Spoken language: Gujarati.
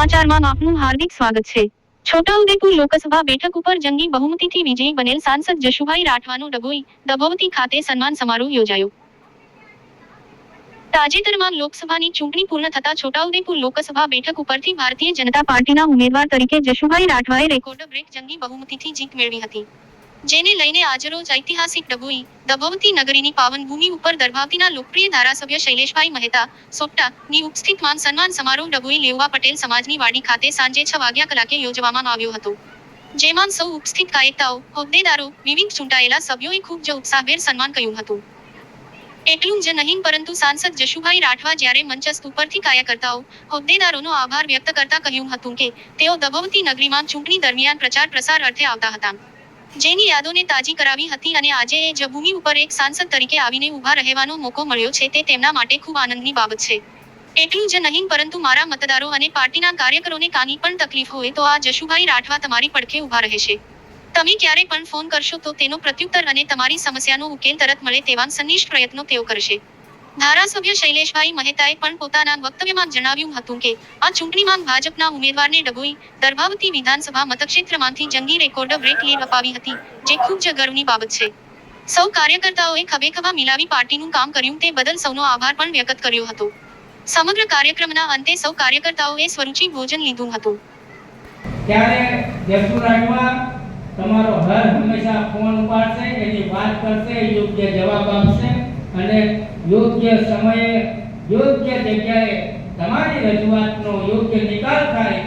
સમાચારમાં આપનું હાર્દિક સ્વાગત છે. છોટાઉદેપુર લોકસભા બેઠક ઉપર જંગી બહુમતીથી વિજયી બનેલ સાંસદ જશુભાઈ રાઠવાનું ડભોઈ દભોવતી ખાતે સન્માન સમારોહ યોજાયો. તાજેતરમાં લોકસભાની ચૂંટણી પૂર્ણ થતા છોટાઉદેપુર લોકસભા બેઠક ઉપરથી ભારતીય જનતા પાર્ટીના ઉમેદવાર તરીકે જશુભાઈ રાઠવાએ રેકોર્ડ બ્રેક જંગી બહુમતીથી જીત મેળવી હતી. જેને લઈને આજરોજ ઐતિહાસિક ડભોઈ, દબોવતી નગરીની પાવન ભૂમિ ઉપર દરભાવતીના લોકપ્રિય ધારાસભ્ય શૈલેષભાઈ મહેતા, સોપટા ની ઉપસ્થિત માન સન્માન સમારોહ ડભોઈ લેવા પટેલ સમાજની વાડી ખાતે સાંજે છ વાગ્યા કલાકે યોજવામાં આવ્યો હતો. જેમાં સૌ ઉપસ્થિત કાયતાઓ હોદ્દેદારો, વિવિધ ચૂંટાયેલા સભ્યોએ ખૂબ જ ઉત્સાહભેર સન્માન કર્યું હતું. એટલું જ નહીં, પરંતુ સાંસદ જશુભાઈ રાઠવા જ્યારે મંચસ્થ ઉપરથી કાર્યકર્તાઓ, હોદ્દેદારોનો આભાર વ્યક્ત કરતા કહ્યું હતું કે, તેઓ દભોવતી નગરીમાં ચૂંટણી દરમિયાન પ્રચાર પ્રસાર અર્થે આવતા હતા. જેની યાદોને તાજી કરાવી હતી અને આજે એ જ ભૂમિ ઉપર એક સાંસદ તરીકે આવીને ઊભા રહેવાનો મોકો મળ્યો છે તે તેમના માટે ખૂબ આનંદની બાબત છે. એટલું જ નહીં, પરંતુ મારા મતદારો અને પાર્ટીના કાર્યકરોને કાની પણ તકલીફ હોય તો આ જશુભાઈ રાઠવા તમારી પડખે ઊભા રહેશે. તમે ક્યારે પણ ફોન કરશો તો તેનો પ્રત્યુત્તર અને તમારી સમસ્યાનો ઉકેલ તરત મળે તેવા સંનિષ્ઠ પ્રયત્નો તેઓ કરશે. ધારાસભ્ય શૈલેષભાઈ મહેતાએ પણ પોતાના વક્તવ્યમાં જણાવ્યું હતું કે, આ ચૂંટણીમાં ભાજપના ઉમેદવારને ડભોઈ દરભાવતી વિધાનસભા મતક્ષેત્રમાંથી જંગી રેકોર્ડ બ્રેક લીડ અપાવી હતી, જે ખૂબ જ ગર્વની બાબત છે. સૌ કાર્યકર્તાઓએ ખભે ખભા મિલાવી પાર્ટીનું કામ કર્યું તે બદલ સૌનો આભાર પણ વ્યક્ત કર્યો હતો. સમગ્ર કાર્યક્રમના અંતે સૌ કાર્યકર્તાઓએ સ્વરૂચિ ભોજન લીધું હતું. ત્યારે તમારો હર હંમેશા ફોન ઉપાડશે, એની વાત કરશે યોગ્ય જવાબ આપશે? અને યોગ્ય સમયે યોગ્ય જગ્યાએ તમારી રજૂઆતનો યોગ્ય નિકાલ થાય